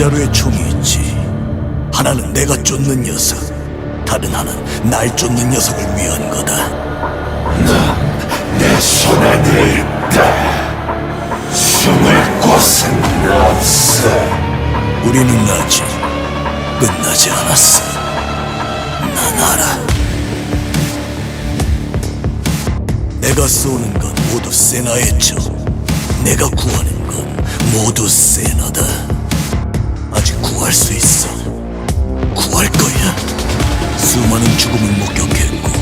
자루에 총이 있지. 하나는 내가 쫓는 녀석, 다른 하나는 날 쫓는 녀석을 위한 거다. 내손 안에 있다. 숨을 곳은 없어. 우리는 아직 끝나지 않았어. 난 알아. 내가 쏘는 건 모두 세나의 적. 내가 구하는 건 모두 세나다. 죽음을 목격했고,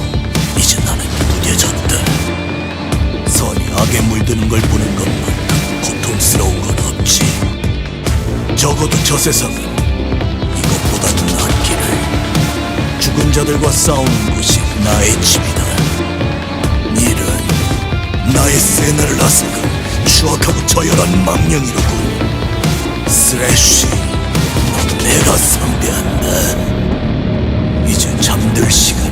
이제 나는 무뎌졌다. 선이 악에 물드는 걸 보는 것만큼 고통스러운 건 없지. 적어도 저 세상은 이것보다도 낫기를. 죽은 자들과 싸우는 곳이 나의 집이다. 일은 나의 세나를 나서고 추악하고 저열한 망령이로군. 스래쉬, 넌 내가 상대한다. 잠들 시간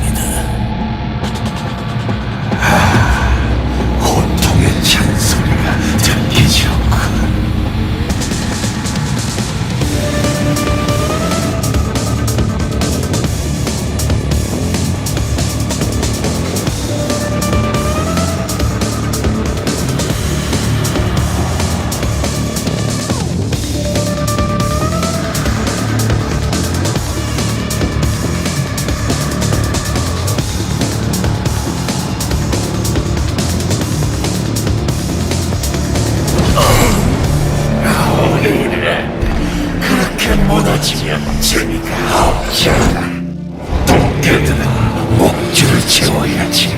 재미가 없잖아. 도깨들은 목줄을 채워야지.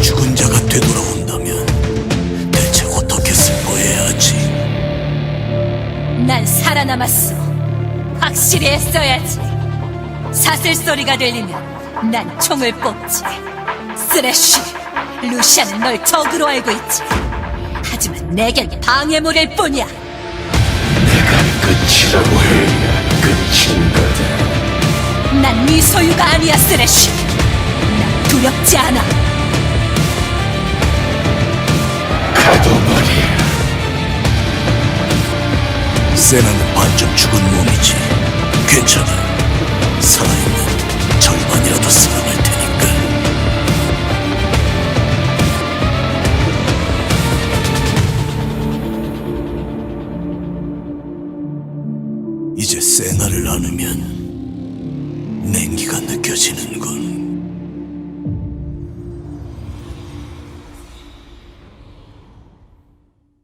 죽은 자가 되돌아온다면 대체 어떻게 승부해야지? 난 살아남았어. 확실히 했어야지. 사슬 소리가 들리면 난 총을 뽑지. 쓰레쉬, 루시아는 널 적으로 알고 있지. 하지만 내겐 방해물일 뿐이야. 내가 끝이라고 해야 끝인 거다. 난 네 소유가 아니야, 쓰레쉬. 난 두렵지 않아. 가둬버려. 세나는 반쯤 죽은 몸이지. 괜찮아. 이제 세나를 안으면 냉기가 느껴지는군.